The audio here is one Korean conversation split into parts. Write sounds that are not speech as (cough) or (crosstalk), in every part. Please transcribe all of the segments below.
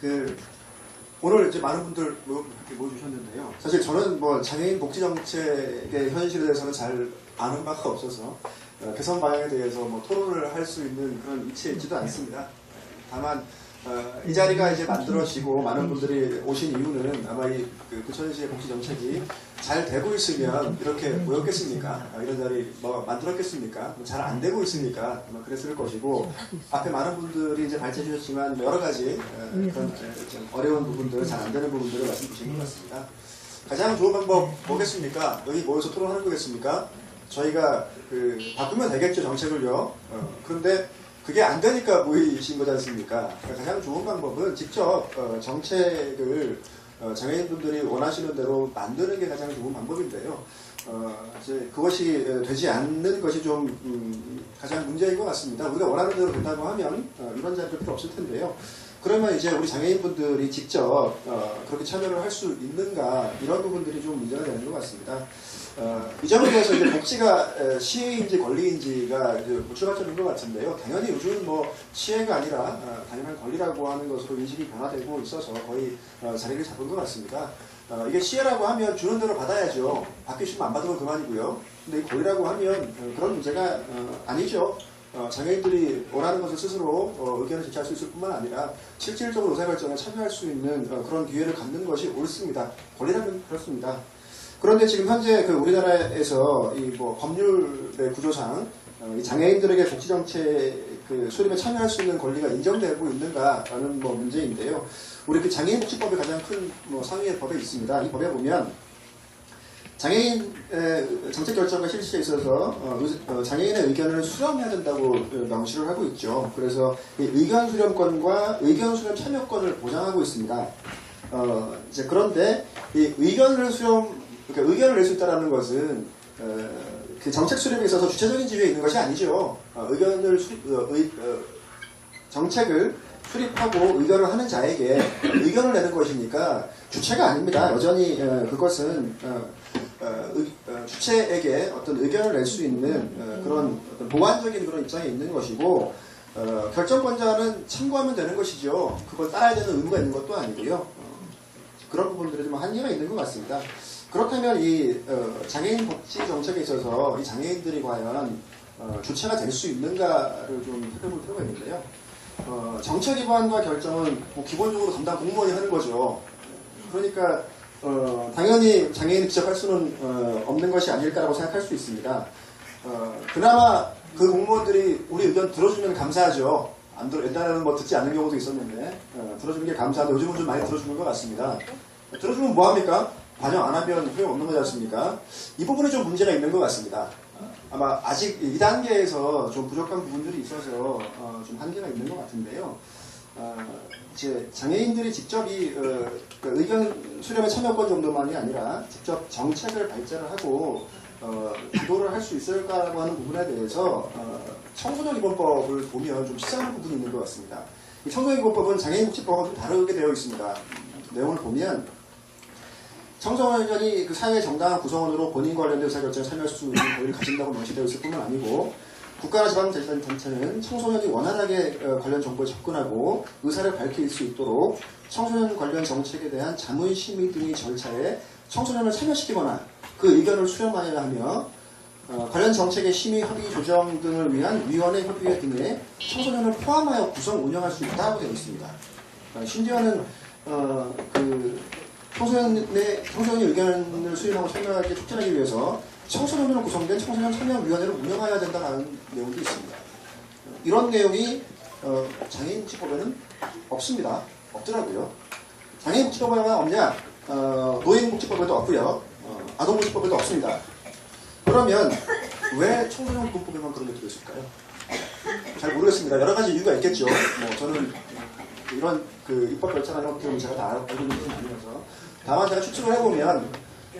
그 오늘 이제 많은 분들 모- 이렇게 모여주셨는데요. 사실 저는 뭐 장애인 복지 정책의 현실에 대해서는 잘 아는 바가 없어서 어, 개선 방향에 대해서 뭐 토론을 할 수 있는 그런 위치에 있지도 않습니다. 다만 어, 이 자리가 이제 만들어지고 많은 분들이 오신 이유는 아마 이 그 부천시의 복지 정책이 잘 되고 있으면 이렇게 모였겠습니까? 아, 이런 자리 뭐 만들었겠습니까? 잘 안 되고 있으니까 아마 그랬을 것이고 앞에 많은 분들이 이제 발제해 주셨지만 여러 가지 어, 그런 어, 좀 어려운 부분들, 잘 안 되는 부분들을 말씀 주신 것 같습니다. 가장 좋은 방법 뭐겠습니까? 여기 모여서 토론하는 거겠습니까? 저희가 그 바꾸면 되겠죠 정책을요. 어, 그런데 그게 안 되니까 모이신 거지 않습니까? 가장 좋은 방법은 직접 어, 정책을 어, 장애인분들이 원하시는 대로 만드는 게 가장 좋은 방법인데요. 어, 이제 그것이 어, 되지 않는 것이 좀 음, 가장 문제인 것 같습니다. 우리가 원하는 대로 된다고 하면 어, 이런 자리도 필요 없을 텐데요. 그러면 이제 우리 장애인분들이 직접 어, 그렇게 참여를 할 수 있는가 이런 부분들이 좀 문제가 되는 것 같습니다. 어, 이 점에 대해서 이제 복지가 에, 시혜인지 권리인지가 이제 뭐 출발점인 것 같은데요. 당연히 요즘은 뭐 시혜가 아니라 어, 당연한 권리라고 하는 것으로 인식이 변화되고 있어서 거의 어, 자리를 잡은 것 같습니다. 어, 이게 시혜라고 하면 주는 대로 받아야죠. 받기 싫으면 안 받으면 그만이고요. 근데 이 권리라고 하면 어, 그런 문제가 어, 아니죠. 어, 장애인들이 원하는 것을 스스로 어, 의견을 제시할 수 있을 뿐만 아니라 실질적으로 의사결정에 참여할 수 있는 어, 그런 기회를 갖는 것이 옳습니다. 권리라면 그렇습니다. 그런데 지금 현재 그 우리나라에서 이 뭐 법률의 구조상 장애인들에게 복지 정책 그 수립에 참여할 수 있는 권리가 인정되고 있는가라는 뭐 문제인데요. 우리 그 장애인 복지법이 가장 큰 뭐 상위의 법에 있습니다. 이 법에 보면 장애인 정책 결정과 실시에 있어서 어, 의- 어, 장애인의 의견을 수렴해야 된다고 어, 명시를 하고 있죠. 그래서 이 의견 수렴권과 의견 수렴 참여권을 보장하고 있습니다. 어, 이제 그런데 이 의견을 수렴, 그러니까 의견을 낼 수 있다는 것은 어, 그 정책 수립에 있어서 주체적인 지위에 있는 것이 아니죠. 어, 의견을 수립, 정책을 수립하고 의견을 하는 자에게 의견을 내는 것이니까 주체가 아닙니다. 여전히 어, 그것은 주체에게 어떤 의견을 낼 수 있는 어, 그런 어떤 보완적인 그런 입장에 있는 것이고 어, 결정권자는 참고하면 되는 것이죠. 그걸 따라야 되는 의무가 있는 것도 아니고요. 어, 그런 부분들이 좀 한계가 있는 것 같습니다. 그렇다면 이 어, 장애인 복지 정책에 있어서 이 장애인들이 과연 어, 주체가 될 수 있는가를 좀 살펴볼 필요가 있는데요. 어, 정책 위반과 결정은 뭐 기본적으로 담당 공무원이 하는 거죠. 그러니까 어, 당연히 장애인이 직접 할 수는 어, 없는 것이 아닐까라고 생각할 수 있습니다. 어, 그나마 그 공무원들이 우리 의견 들어주면 감사하죠. 안 들어, 옛날에는 뭐 듣지 않는 경우도 있었는데 어, 들어주는 게 감사한데 요즘은 좀 많이 들어주는 것 같습니다. 들어주면 뭐합니까? 반영 안 하면 소용없는 거지 않습니까? 이 부분에 좀 문제가 있는 것 같습니다. 아마 아직 이 단계에서 좀 부족한 부분들이 있어서 어, 좀 한계가 있는 것 같은데요. 어, 이제 장애인들이 직접 이 어, 그 의견 수렴의 참여권 정도만이 아니라 직접 정책을 발제를 하고 어, 주도를 할 수 있을까라고 하는 부분에 대해서 어, 청소년 입원법을 보면 좀 시사하는 부분이 있는 것 같습니다. 이 청소년 입원법은 장애인 복지법과 좀 다르게 되어 있습니다. 내용을 보면 청소년이 그 사회 정당한 구성원으로 본인 관련된 의사결정에 참여할 수 있는 권리를 가진다고 명시되어 있을 뿐만 아니고 국가나 지방자치단체는 청소년이 원활하게 어, 관련 정보에 접근하고 의사를 밝힐 수 있도록 청소년 관련 정책에 대한 자문심의 등의 절차에 청소년을 참여시키거나 그 의견을 수렴하여야 하며 어, 관련 정책의 심의, 협의, 조정 등을 위한 위원회 협의회 등에 청소년을 포함하여 구성, 운영할 수 있다고 되어 있습니다. 어, 심지어는 어, 그 청소년의 청소년의 의견을 수렴하고 참여하게 촉진하기 위해서 청소년으로 구성된 청소년 참여위원회를 운영해야 된다는 내용도 있습니다. 이런 내용이 어, 장애인복지법에는 없습니다. 없더라고요. 장애인복지법에만 없냐? 어, 노인복지법에도 없고요. 어, 아동복지법에도 없습니다. 그러면 왜 청소년권법에만 그런 게 들어있을까요? 잘 모르겠습니다. 여러 가지 이유가 있겠죠. 뭐 저는 이런 그 입법 절차나 이런 것들은 제가 다 알고 있는 것은 아니라서 다만 제가 추측을 해보면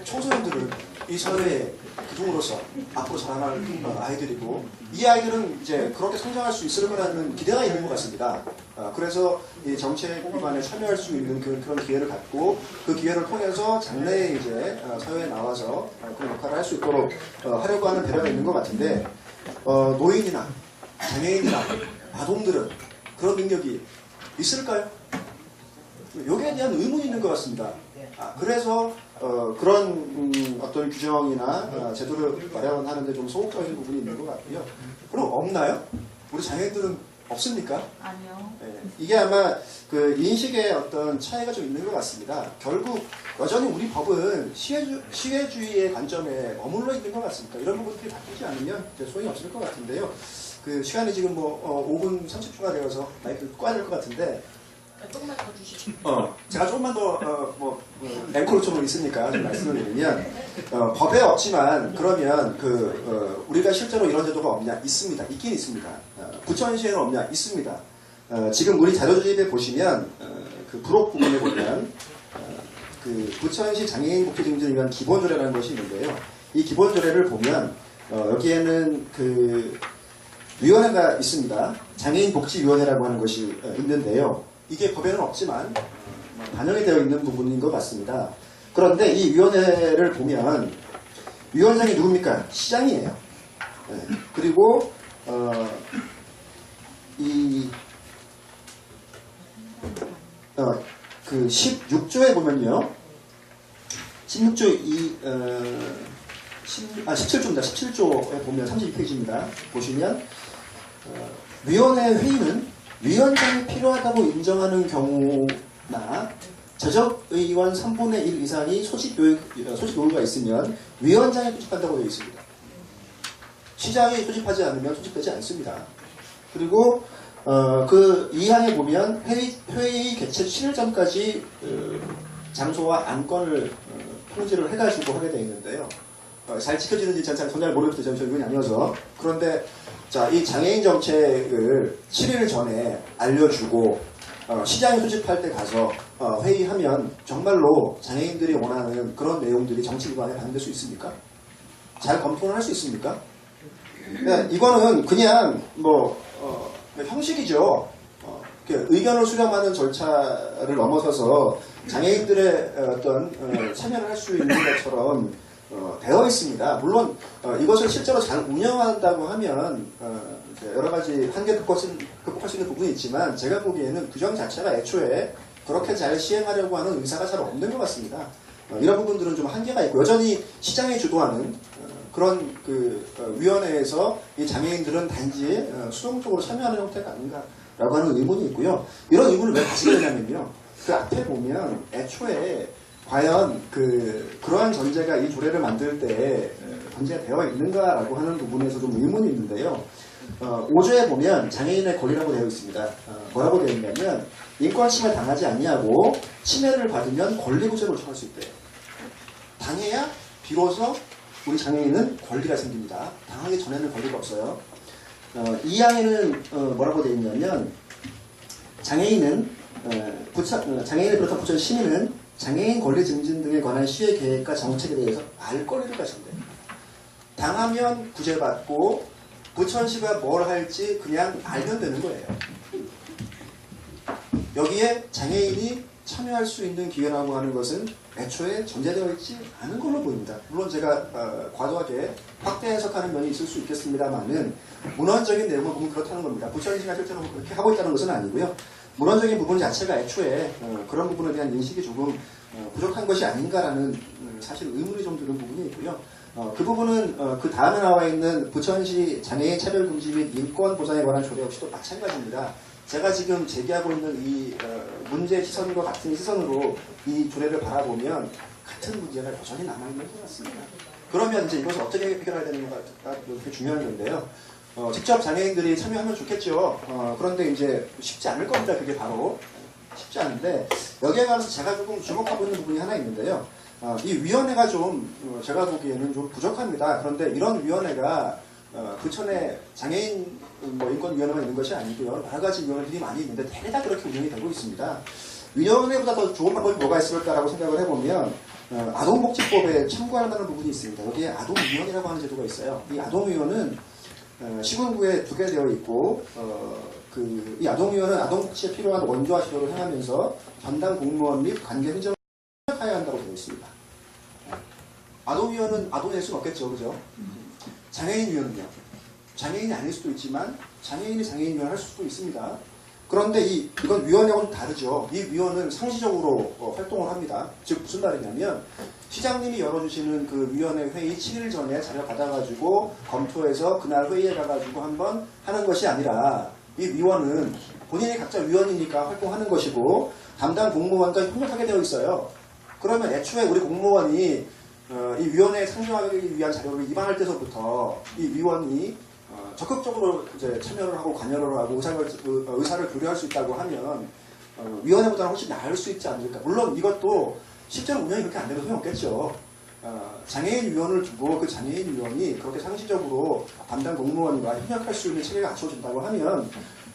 청소년들은 이 사회의 기둥으로서 앞으로 자라날 어, 아이들이고 이 아이들은 이제 그렇게 성장할 수 있을 거라는 기대가 있는 것 같습니다. 어, 그래서 이 정책 기반에 참여할 수 있는 그, 런 기회를 갖고 그 기회를 통해서 장래에 이제 어, 사회에 나와서 어, 그런 역할을 할 수 있도록 어, 하려고 하는 배려가 있는 것 같은데 어, 노인이나 장애인이나 아동들은 그런 능력이 있을까요? 여기에 대한 의문이 있는 것 같습니다. 아, 그래서 어, 그런 음, 어떤 규정이나 어, 제도를 마련하는데 좀 소극적인 부분이 있는 것 같고요. 그럼 없나요? 우리 장애인들은 없습니까? 아니요. 예, 이게 아마 그 인식의 어떤 차이가 좀 있는 것 같습니다. 결국 여전히 우리 법은 시혜주, 시혜주의의 관점에 머물러 있는 것 같습니다. 이런 부분들이 바뀌지 않으면 이제 소용이 없을 것 같은데요. 그 시간이 지금 뭐 어, 5분 30초가 되어서 마이크를 꺼야 될 것 같은데 조금만 더 주시죠. 어, 제가 조금만 더, 어, 뭐, 어, 앵콜 좀 있으니까 좀 말씀을 드리면, 어, 법에 없지만, 그러면, 그, 어, 우리가 실제로 이런 제도가 없냐? 있습니다. 있긴 있습니다. 어, 부천시에는 없냐? 있습니다. 어, 지금 우리 자료조집에 보시면, 어, 그 부록 부분에 보면, 어, 그 부천시 장애인 복지 증진을 위한 기본 조례라는 것이 있는데요. 이 기본 조례를 보면, 어, 여기에는 그, 위원회가 있습니다. 장애인 복지위원회라고 하는 것이 어, 있는데요. 이게 법에는 없지만 어, 반영이 되어 있는 부분인 것 같습니다. 그런데 이 위원회를 보면 위원장이 누굽니까? 시장이에요. 네. 그리고 어, 이 어, 그 16조에 보면요. 16조 이 어, 10, 아, 17조입니다. 17조에 보면 32페이지입니다. 보시면 어, 위원회 회의는 위원장이 필요하다고 인정하는 경우나 저적 의원 3분의 1 이상이 소집 요구, 소집 요구가 있으면 위원장이 소집한다고 되어 있습니다. 시장이 소집하지 않으면 소집되지 않습니다. 그리고 어, 그 이항에 보면 회의, 회의 개최 7일 전까지 어, 장소와 안건을 어, 통지를 해가지고 하게 되어 있는데요. 어, 잘 지켜지는지 전 잘, 모르겠어요. 저는 전문이 아니어서. 그런데 자, 이 장애인 정책을 7일 전에 알려주고 어, 시장에 소집할 때 가서 어, 회의하면 정말로 장애인들이 원하는 그런 내용들이 정치 기관에 반영될 수 있습니까? 잘 검토를 할 수 있습니까? 네, 이거는 그냥 뭐 어, 형식이죠. 어, 그 의견을 수렴하는 절차를 넘어서서 장애인들의 어떤 어, 참여를 할 수 있는 것처럼 어, 되어 있습니다. 물론 어, 이것을 실제로 잘 운영한다고 하면 어, 여러 가지 한계 극복할 수, 있는 부분이 있지만 제가 보기에는 규정 자체가 애초에 그렇게 잘 시행하려고 하는 의사가 잘 없는 것 같습니다. 어, 이런 부분들은 좀 한계가 있고 여전히 시장이 주도하는 어, 그런 그 어, 위원회에서 이 장애인들은 단지 어, 수동적으로 참여하는 형태가 아닌가라고 하는 의문이 있고요. 이런 의문을 왜 가지게 되냐면요. 그 앞에 보면 애초에 과연 그 그러한 전제가 이 조례를 만들 때 어, 전제가 되어 있는가라고 하는 부분에서 좀 의문이 있는데요. 어, 5조에 보면 장애인의 권리라고 되어 있습니다. 어, 뭐라고 되어 있냐면 인권 침해 당하지 않냐고 침해를 받으면 권리 구제를 요청할 수 있대요. 당해야 비로소 우리 장애인은 권리가 생깁니다. 당하기 전에는 권리가 없어요. 어, 이 항에는 어, 뭐라고 되어 있냐면 장애인은 어, 부차, 어, 장애인을 비롯한 부천 시민은 장애인 권리 증진 등에 관한 시의 계획과 정책에 대해서 알 권리를 가진대요. 당하면 구제받고 부천시가 뭘 할지 그냥 알면 되는 거예요. 여기에 장애인이 참여할 수 있는 기회라고 하는 것은 애초에 전제되어 있지 않은 걸로 보입니다. 물론 제가 어, 과도하게 확대 해석하는 면이 있을 수 있겠습니다만은 문헌적인 내용을 보면 그렇다는 겁니다. 부천시가 실제로 그렇게 하고 있다는 것은 아니고요. 문헌적인 부분 자체가 애초에 어, 그런 부분에 대한 인식이 조금 어, 부족한 것이 아닌가라는 음, 사실 의문이 좀 드는 부분이 있고요. 어, 그 부분은 어, 그 다음에 나와 있는 부천시 장애인 차별 금지 및 인권 보장에 관한 조례 역시도 마찬가지입니다. 제가 지금 제기하고 있는 이 어, 문제 시선과 같은 시선으로 이 조례를 바라보면 같은 문제가 여전히 남아있는 것 같습니다. 그러면 이제 이것을 어떻게 해결해야 되는가가 그렇게 중요한 건데요. 어, 직접 장애인들이 참여하면 좋겠죠. 어, 그런데 이제 쉽지 않을 겁니다. 그게 바로 쉽지 않은데 여기에 관해서 제가 조금 주목하고 있는 부분이 하나 있는데요. 어, 이 위원회가 좀 어, 제가 보기에는 좀 부족합니다. 그런데 이런 위원회가 어, 부천에 장애인 뭐 인권위원회가 있는 것이 아니고요. 여러 가지 위원회들이 많이 있는데 대개 다 그렇게 운영이 되고 있습니다. 위원회보다 더 좋은 방법이 뭐가 있을까라고 생각을 해보면 어, 아동복지법에 참고할 만한 부분이 있습니다. 여기에 아동위원이라고 하는 제도가 있어요. 이 아동위원은 어, 시군구에 두개 되어 있고 어, 그, 이 아동위원은 아동복지에 필요한 원조와 지도를 행하면서 담당 공무원 및 관계 행정을 협력해야 한다고 되어 있습니다. 아동위원은 아동이 될 수는 없겠죠, 그죠? 장애인위원은요. 장애인이 아닐 수도 있지만 장애인이 장애인위원 할 수도 있습니다. 그런데 이, 이건 위원회하고는 다르죠. 이 위원은 상시적으로 어, 활동을 합니다. 즉, 무슨 말이냐면, 시장님이 열어주시는 그 위원회 회의 7일 전에 자료 받아가지고 검토해서 그날 회의에 가가지고 한번 하는 것이 아니라, 이 위원은 본인이 각자 위원이니까 활동하는 것이고, 담당 공무원과 협력하게 되어 있어요. 그러면 애초에 우리 공무원이 어, 이 위원회에 상정하기 위한 자료를 입안할 때서부터 이 위원이 어, 적극적으로 이제 참여를 하고 관여를 하고 의사를, 의- 의사를 교류할 수 있다고 하면 어, 위원회보다는 훨씬 나을 수 있지 않을까. 물론 이것도 실제로 운영이 그렇게 안 돼도 소용없겠죠. 어, 장애인 위원을 두고 그 장애인 위원이 그렇게 상시적으로 담당 공무원과 협력할 수 있는 체계가 갖춰진다고 하면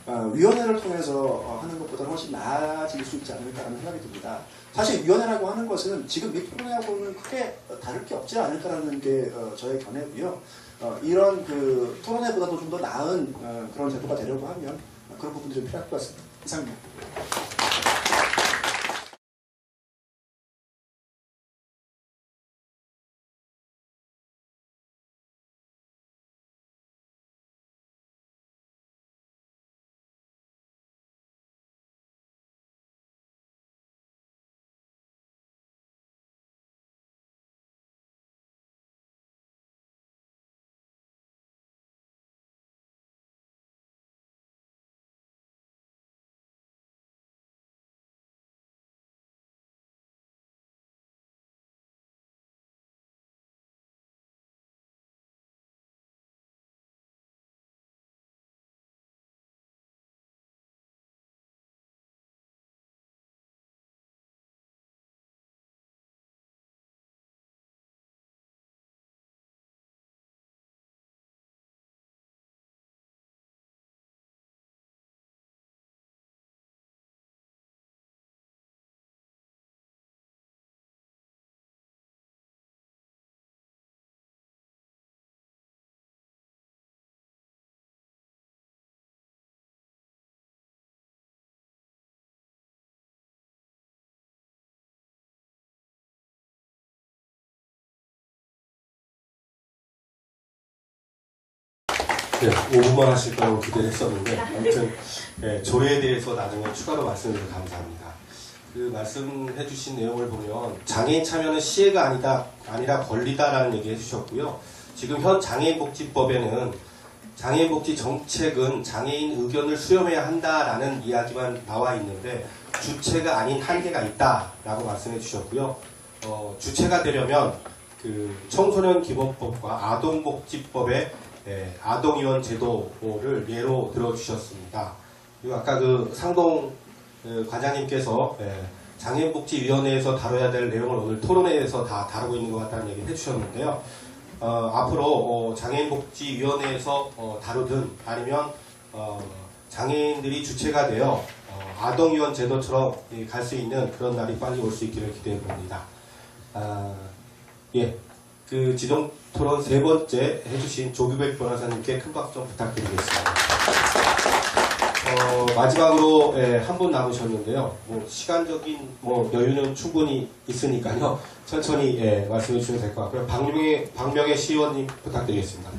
어, 위원회를 통해서 어, 하는 것보다 훨씬 나아질 수 있지 않을까라는 생각이 듭니다. 사실 위원회라고 하는 것은 지금 이 토론회하고는 크게 어, 다를 게 없지 않을까라는 게 어, 저의 견해고요. 어, 이런 그 토론회보다도 좀 더 나은 어, 그런 제도가 되려고 하면 어, 그런 부분들이 좀 필요할 것 같습니다. 이상입니다. 네, 5분만 하실 거라고 기대를 했었는데 아무튼 네, 조례에 대해서 나중에 추가로 말씀드려서 감사합니다. 그 말씀해 주신 내용을 보면 장애인 참여는 시혜가 아니다 아니라 권리다라는 얘기 해주셨고요. 지금 현 장애인복지법에는 장애인복지 정책은 장애인 의견을 수렴해야 한다라는 이야기만 나와 있는데 주체가 아닌 한계가 있다라고 말씀해 주셨고요. 어, 주체가 되려면 그 청소년 기본법과 아동복지법의 예, 아동위원 제도를 예로 들어주셨습니다. 그리고 아까 그 상동 그 과장님께서 예, 장애인복지위원회에서 다뤄야 될 내용을 오늘 토론회에서 다 다루고 있는 것 같다는 얘기를 해주셨는데요. 어, 앞으로 어, 장애인복지위원회에서 어, 다루든 아니면 어, 장애인들이 주체가 되어 어, 아동위원 제도처럼 갈 수 있는 그런 날이 빨리 올 수 있기를 기대해 봅니다. 아, 예, 그 지동 토론 세 번째 해주신 조규백 변호사님께 큰 박수 좀 부탁드리겠습니다. 어, 마지막으로 예, 한분 남으셨는데요. 뭐 시간적인 뭐 여유는 충분히 있으니까요. 천천히 예, 말씀해 주시면 될 것 같고요. 박명의 박명의 시의원님 부탁드리겠습니다.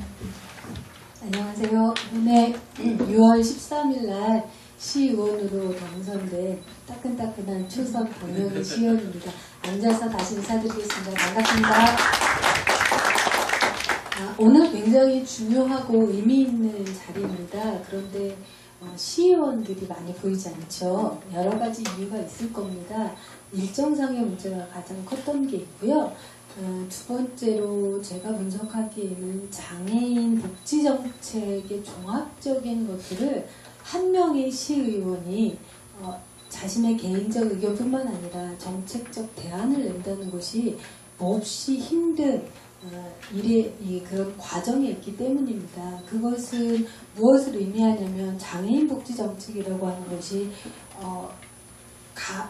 안녕하세요. 이번에 6월 13일 날 시의원으로 당선된 따끈따끈한 초선 박명희 시의원입니다. 앉아서 다시 인사드리겠습니다. 반갑습니다. 아, 오늘 굉장히 중요하고 의미 있는 자리입니다. 그런데 어, 시의원들이 많이 보이지 않죠. 여러 가지 이유가 있을 겁니다. 일정상의 문제가 가장 컸던 게 있고요. 어, 두 번째로 제가 분석하기에는 장애인 복지 정책의 종합적인 것들을 한 명의 시의원이 어, 자신의 개인적 의견뿐만 아니라 정책적 대안을 낸다는 것이 몹시 힘든 어, 일의 이 그런 과정이 있기 때문입니다. 그것은 무엇을 의미하냐면 장애인 복지 정책이라고 하는 것이 어, 가,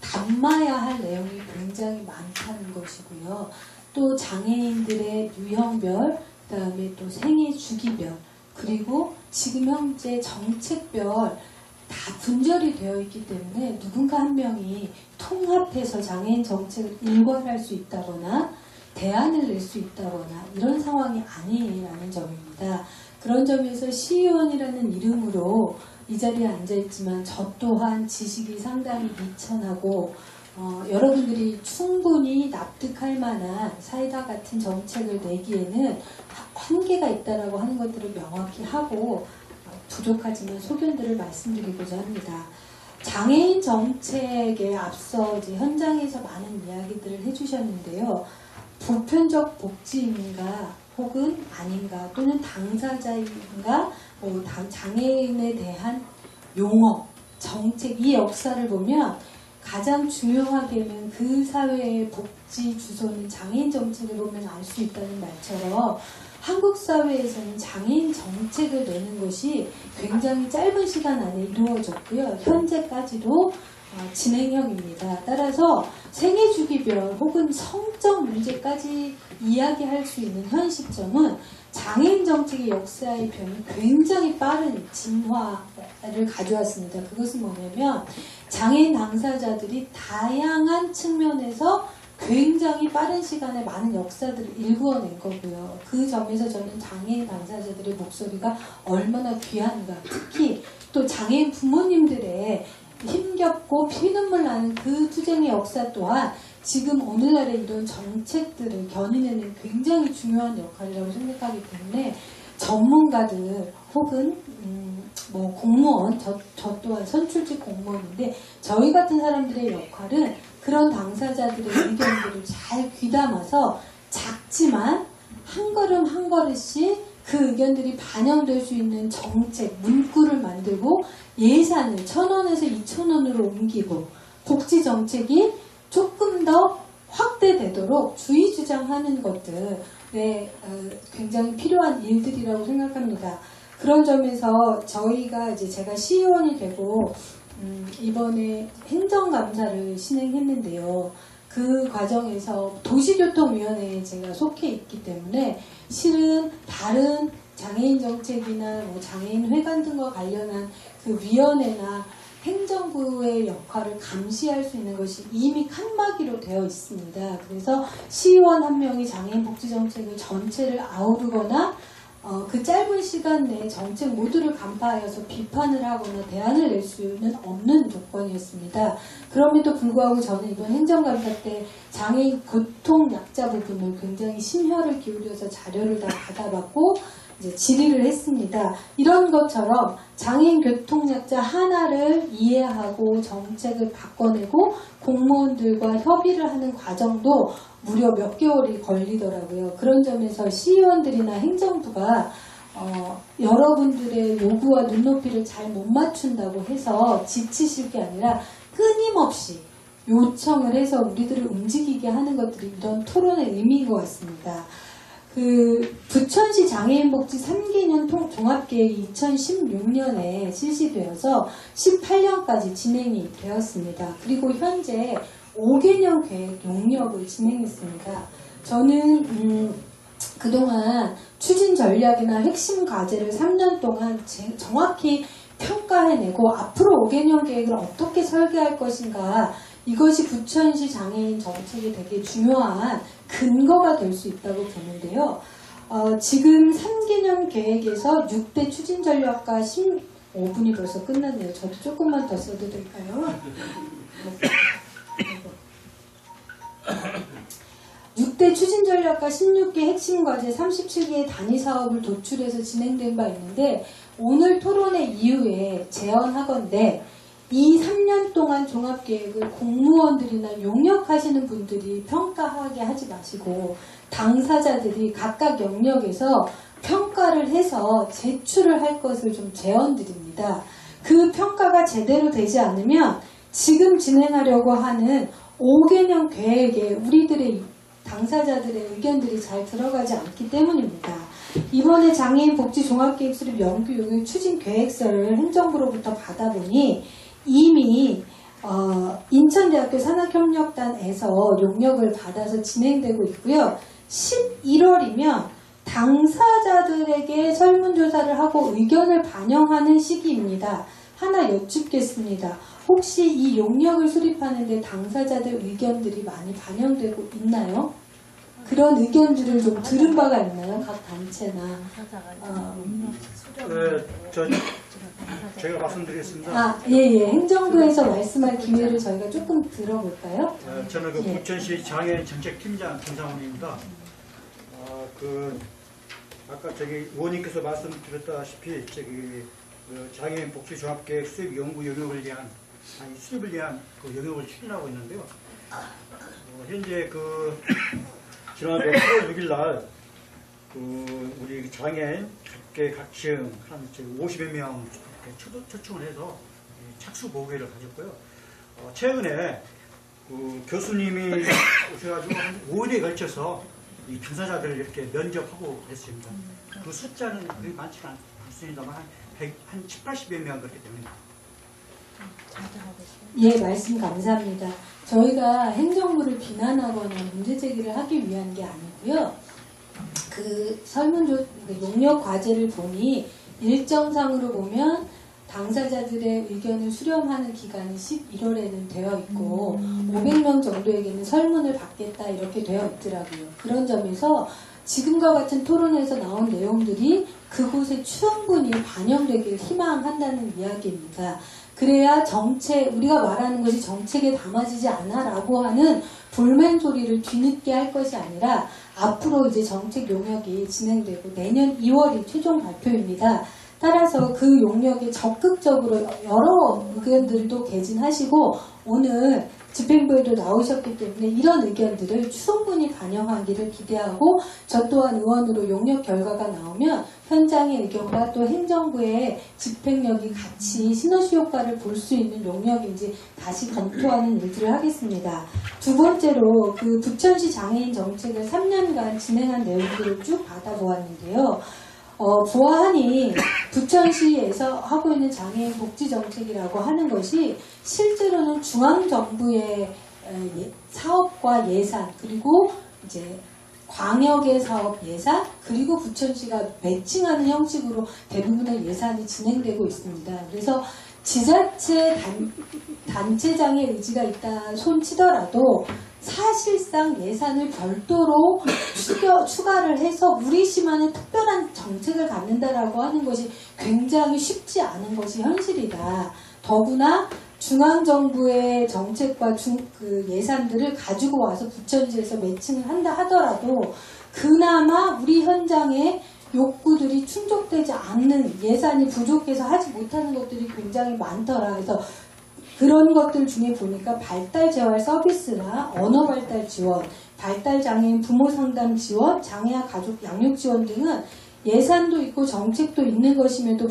담아야 할 내용이 굉장히 많다는 것이고요. 또 장애인들의 유형별, 그 다음에 또 생애 주기별, 그리고 지금 현재 정책별 다 분절이 되어 있기 때문에 누군가 한 명이 통합해서 장애인 정책을 일관할 수 있다거나 대안을 낼 수 있다거나 이런 상황이 아니라는 점입니다. 그런 점에서 시의원이라는 이름으로 이 자리에 앉아있지만 저 또한 지식이 상당히 미천하고 어, 여러분들이 충분히 납득할 만한 사이다 같은 정책을 내기에는 한계가 있다라고 하는 것들을 명확히 하고 어, 부족하지만 소견들을 말씀드리고자 합니다. 장애인 정책에 앞서 현장에서 많은 이야기들을 해주셨는데요. 보편적 복지인가 혹은 아닌가 또는 당사자인가 뭐 당- 장애인에 대한 용어 정책 이 역사를 보면 가장 중요하게는 그 사회의 복지 주소는 장애인 정책을 보면 알 수 있다는 말처럼 한국 사회에서는 장애인 정책을 내는 것이 굉장히 짧은 시간 안에 이루어졌고요. 현재까지도 어, 진행형입니다. 따라서 생애 주기별 혹은 성적 문제까지 이야기할 수 있는 현 시점은 장애인 정책의 역사의 변이 굉장히 빠른 진화를 가져왔습니다. 그것은 뭐냐면 장애인 당사자들이 다양한 측면에서 굉장히 빠른 시간에 많은 역사들을 일구어낸 거고요. 그 점에서 저는 장애인 당사자들의 목소리가 얼마나 귀한가. 특히 또 장애인 부모님들의 힘겹고 피눈물 나는 그 투쟁의 역사 또한 지금 오늘날의 이런 정책들을 견인하는 굉장히 중요한 역할이라고 생각하기 때문에 전문가들 혹은 음, 뭐 공무원 저, 저 또한 선출직 공무원인데 저희 같은 사람들의 역할은 그런 당사자들의 의견들을 잘 귀담아서 작지만 한 걸음 한 걸음씩 그 의견들이 반영될 수 있는 정책, 문구를 만들고 예산을 천 원에서 이천 원으로 옮기고 복지 정책이 조금 더 확대되도록 주의 주장하는 것들에 어, 굉장히 필요한 일들이라고 생각합니다. 그런 점에서 저희가 이제 제가 시의원이 되고 음, 이번에 행정감사를 신행했는데요. 그 과정에서 도시교통위원회에 제가 속해 있기 때문에 실은 다른 장애인 정책이나 뭐 장애인 회관 등과 관련한 그 위원회나 행정부의 역할을 감시할 수 있는 것이 이미 칸막이로 되어 있습니다. 그래서 시의원 한 명이 장애인 복지 정책을 전체를 아우르거나 어, 그 짧은 시간 내에 정책 모두를 간파하여서 비판을 하거나 대안을 낼 수는 없는 조건이었습니다. 그럼에도 불구하고 저는 이번 행정감사 때 장애인 교통 약자 부분을 굉장히 심혈을 기울여서 자료를 다 받아봤고 이제 질의를 했습니다. 이런 것처럼 장애인 교통약자 하나를 이해하고 정책을 바꿔내고 공무원들과 협의를 하는 과정도 무려 몇 개월이 걸리더라고요. 그런 점에서 시의원들이나 행정부가 어, 여러분들의 요구와 눈높이를 잘 못 맞춘다고 해서 지치실 게 아니라 끊임없이 요청을 해서 우리들을 움직이게 하는 것들이 이런 토론의 의미인 것 같습니다. 그 부천시 장애인복지 3개년 통 종합계획이 2016년에 실시되어서 18년까지 진행이 되었습니다. 그리고 현재 5개년 계획 용역을 진행했습니다. 저는 음, 그동안 추진 전략이나 핵심 과제를 3년 동안 제- 정확히 평가해내고 앞으로 5개년 계획을 어떻게 설계할 것인가 이것이 부천시 장애인 정책이 되게 중요한 근거가 될 수 있다고 보는데요. 어, 지금 3개년 계획에서 6대 추진 전략과 15분이 벌써 끝났네요. 저도 조금만 더 써도 될까요? 6대 추진 전략과 16개 핵심 과제 37개의 단위 사업을 도출해서 진행된 바 있는데 오늘 토론회 이후에 제언하건대 이 3년 동안 종합계획을 공무원들이나 용역하시는 분들이 평가하게 하지 마시고 당사자들이 각각 영역에서 평가를 해서 제출을 할 것을 좀 제언드립니다. 그 평가가 제대로 되지 않으면 지금 진행하려고 하는 5개년 계획에 우리들의 당사자들의 의견들이 잘 들어가지 않기 때문입니다. 이번에 장애인 복지 종합계획 수립 연구 용역 추진 계획서를 행정부로부터 받아보니 이미 어, 인천대학교 산학협력단에서 용역을 받아서 진행되고 있고요. 11월이면 당사자들에게 설문조사를 하고 의견을 반영하는 시기입니다. 하나 여쭙겠습니다. 혹시 이 용역을 수립하는데 당사자들 의견들이 많이 반영되고 있나요? 그런 의견들을 좀 들은 바가 있나요? 각 단체나 어, 그, 저, 제가 말씀드리겠습니다. 아, 예, 예. 행정부에서 말씀할 기회를 저희가 조금 들어볼까요? 어, 저는 그 예. 부천시 장애인 정책팀장 김상훈입니다. 어, 그 아까 저기 의원님께서 말씀드렸다시피 저기 그 장애인 복지 종합계획 수립 연구 영역을 위한 아니 수립을 위한 그 영역을 추진하고 있는데요. 어, 현재 그 지난 8월 6일 날 그 우리 장애인 각계 각층 한 50여 명 이렇게 초- 초청을 해서 이 착수 보고회를 가졌고요. 어, 최근에 그 교수님이 (coughs) 오셔가지고 한 5일에 걸쳐서 이 당사자들을 이렇게 면접하고 그랬습니다. 그 숫자는 그리 많지는 않- 않습니다만 한, 100, 한 7, 80여 명 그렇게 됩니다. 예, 말씀 감사합니다. 저희가 행정부를 비난하거나 문제 제기를 하기 위한 게 아니고요. 그 설문조 그 용역 과제를 보니 일정상으로 보면 당사자들의 의견을 수렴하는 기간이 11월에는 되어 있고 500명 정도에게는 설문을 받겠다 이렇게 되어 있더라고요. 그런 점에서 지금과 같은 토론에서 나온 내용들이 그곳에 충분히 반영되길 희망한다는 이야기입니다. 그래야 정책, 우리가 말하는 것이 정책에 담아지지 않아라고 하는 불만 소리를 뒤늦게 할 것이 아니라 앞으로 이제 정책 용역이 진행되고 내년 2월이 최종 발표입니다. 따라서 그 용역에 적극적으로 여러 의견들도 개진하시고 오늘 집행부에도 나오셨기 때문에 이런 의견들을 충분히 반영하기를 기대하고 저 또한 의원으로 용역 결과가 나오면 현장의 의견과 또 행정부의 집행력이 같이 시너지 효과를 볼 수 있는 용역인지 다시 검토하는 일들을 하겠습니다. 두 번째로 그 부천시 장애인 정책을 3년간 진행한 내용들을 쭉 받아보았는데요. 어, 보아하니 부천시에서 하고 있는 장애인 복지 정책이라고 하는 것이 실제로는 중앙 정부의 에, 예- 사업과 예산 그리고 이제 광역의 사업 예산 그리고 부천시가 매칭하는 형식으로 대부분의 예산이 진행되고 있습니다. 그래서 지자체 단, 단체장의 의지가 있다 손치더라도 사실상 예산을 별도로 추가를 해서 우리 시만의 특별한 정책을 갖는다라고 하는 것이 굉장히 쉽지 않은 것이 현실이다. 더구나 중앙정부의 정책과 중, 그 예산들을 가지고 와서 부천시에서 매칭을 한다 하더라도 그나마 우리 현장에 욕구들이 충족되지 않는 예산이 부족해서 하지 못하는 것들이 굉장히 많더라. 그래서 그런 것들 중에 보니까 발달 재활 서비스나 언어 발달 지원, 발달 장애인 부모 상담 지원, 장애아 가족 양육 지원 등은 예산도 있고 정책도 있는 것임에도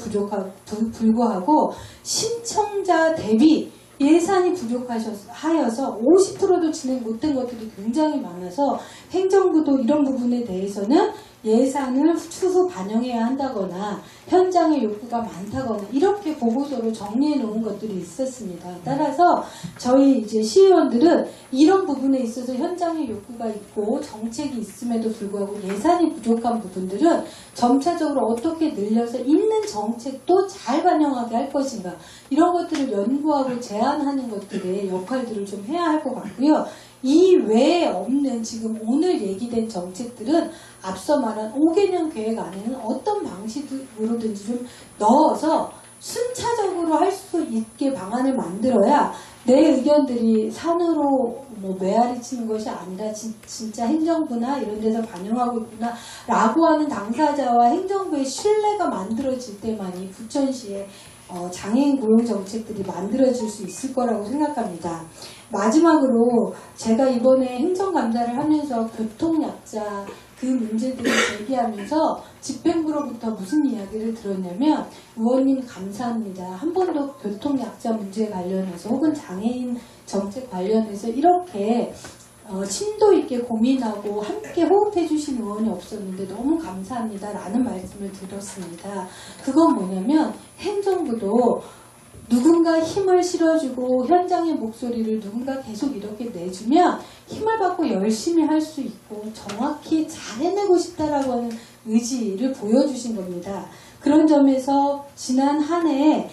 불구하고 신청자 대비 예산이 부족하여서 50%도 진행 못한 것들이 굉장히 많아서 행정부도 이런 부분에 대해서는 예산을 추후 반영해야 한다거나 현장의 욕구가 많다거나 이렇게 보고서로 정리해 놓은 것들이 있었습니다. 따라서 저희 이제 시의원들은 이런 부분에 있어서 현장의 욕구가 있고 정책이 있음에도 불구하고 예산이 부족한 부분들은 점차적으로 어떻게 늘려서 있는 정책도 잘 반영하게 할 것인가 이런 것들을 연구하고 제안하는 것들의 역할들을 좀 해야 할 것 같고요. 이 외에 없는 지금 오늘 얘기된 정책들은 앞서 말한 5개년 계획 안에는 어떤 방식으로든지 좀 넣어서 순차적으로 할 수 있게 방안을 만들어야 내 의견들이 산으로 뭐 메아리 치는 것이 아니라 진, 진짜 행정부나 이런 데서 반영하고 있구나 라고 하는 당사자와 행정부의 신뢰가 만들어질 때만이 부천시의 어, 장애인 고용 정책들이 만들어질 수 있을 거라고 생각합니다. 마지막으로 제가 이번에 행정감사를 하면서 교통약자 그 문제들을 제기하면서 집행부로부터 무슨 이야기를 들었냐면 의원님 감사합니다. 한 번도 교통약자 문제 관련해서 혹은 장애인 정책 관련해서 이렇게 어, 심도 있게 고민하고 함께 호흡해 주신 의원이 없었는데 너무 감사합니다. 라는 말씀을 들었습니다. 그건 뭐냐면 행정부도 누군가 힘을 실어주고 현장의 목소리를 누군가 계속 이렇게 내주면 힘을 받고 열심히 할 수 있고 정확히 잘 해내고 싶다라고 하는 의지를 보여주신 겁니다. 그런 점에서 지난 한해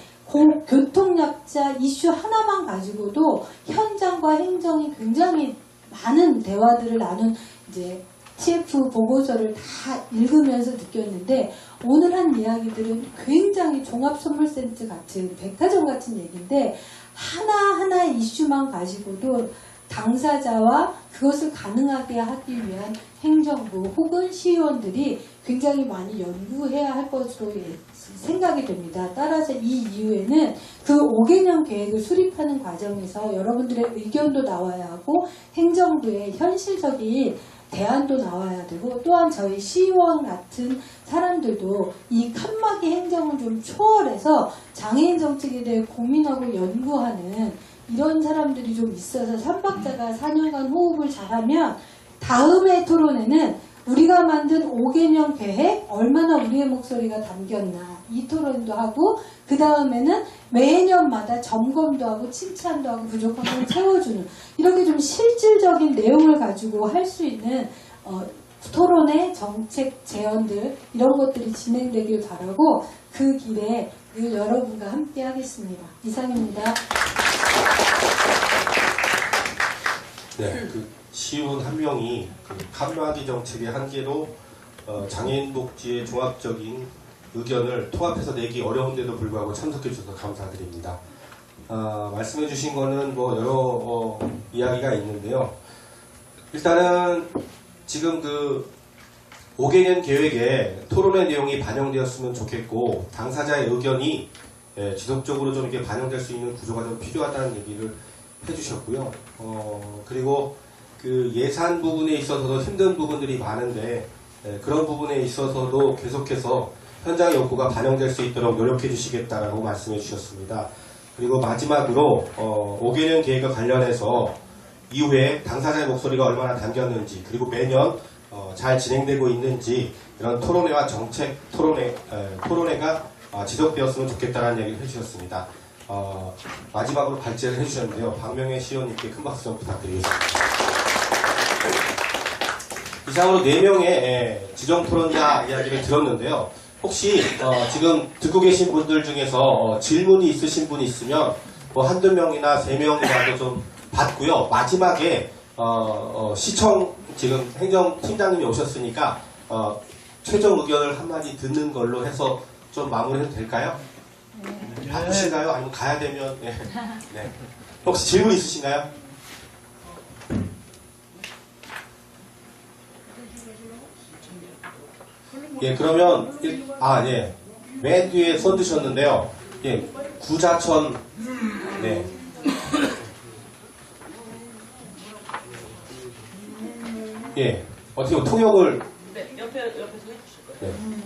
교통약자 이슈 하나만 가지고도 현장과 행정이 굉장히 많은 대화들을 나눈 이제 TF 보고서를 다 읽으면서 느꼈는데 오늘 한 이야기들은 굉장히 종합선물센터 같은 백화점 같은 얘기인데 하나하나 이슈만 가지고도 당사자와 그것을 가능하게 하기 위한 행정부 혹은 시의원들이 굉장히 많이 연구해야 할 것으로 예- 생각이 됩니다. 따라서 이 이후에는 그 5개년 계획을 수립하는 과정에서 여러분들의 의견도 나와야 하고 행정부의 현실적인 대안도 나와야 되고 또한 저희 시의원 같은 사람들도 이 칸막이 행정을 좀 초월해서 장애인 정책에 대해 고민하고 연구하는 이런 사람들이 좀 있어서 삼박자가 4년간 호흡을 잘하면 다음의 토론회는 우리가 만든 5개년 계획 얼마나 우리의 목소리가 담겼나 이 토론도 하고 그 다음에는 매년마다 점검도 하고 칭찬도 하고 부족한 걸 채워주는 이렇게 좀 실질적인 내용을 가지고 할 수 있는 어, 토론회 정책 제언들 이런 것들이 진행되길 바라고 그 길에 늘 여러분과 함께 하겠습니다. 이상입니다. 네, 그 시의원 한 명이 그 칸막이 정책의 한계로 어, 장애인 복지의 종합적인 의견을 통합해서 내기 어려운데도 불구하고 참석해 주셔서 감사드립니다. 아, 말씀해 주신 거는 뭐 여러 어, 이야기가 있는데요. 일단은 지금 그 5개년 계획에 토론의 내용이 반영되었으면 좋겠고 당사자의 의견이 예, 지속적으로 좀 이렇게 반영될 수 있는 구조가 좀 필요하다는 얘기를 해주셨고요. 어, 그리고 그 예산 부분에 있어서도 힘든 부분들이 많은데 예, 그런 부분에 있어서도 계속해서 현장의 욕구가 반영될 수 있도록 노력해 주시겠다라고 말씀해 주셨습니다. 그리고 마지막으로 어, 5개년 계획과 관련해서 이후에 당사자의 목소리가 얼마나 담겼는지 그리고 매년 어, 잘 진행되고 있는지 이런 토론회와 정책 토론회 에, 토론회가 아, 지속되었으면 좋겠다는 얘기를 해주셨습니다. 어, 마지막으로 발제를 해주셨는데요. 박명혜 시의원님께 큰 박수 좀 부탁드리겠습니다. 이상으로 4명의 지정 토론자 이야기를 들었는데요. 혹시 어, 지금 듣고 계신 분들 중에서 어, 질문이 있으신 분이 있으면 뭐 한두 명이나 세 명이라도 좀 받고요. 마지막에 어, 어, 시청 지금 행정팀장님이 오셨으니까 어, 최종 의견을 한마디 듣는 걸로 해서 좀 마무리해도 될까요? 바쁘신가요? 아니면 가야 되면 네. 네. 혹시 질문 있으신가요? 예, 그러면 일- 아, 예. 맨 뒤에 써 드셨는데요. 예, 구자천 네. 예. 어떻게 보면 통역을 네, 옆에 옆에서 해주실 거예요. 네.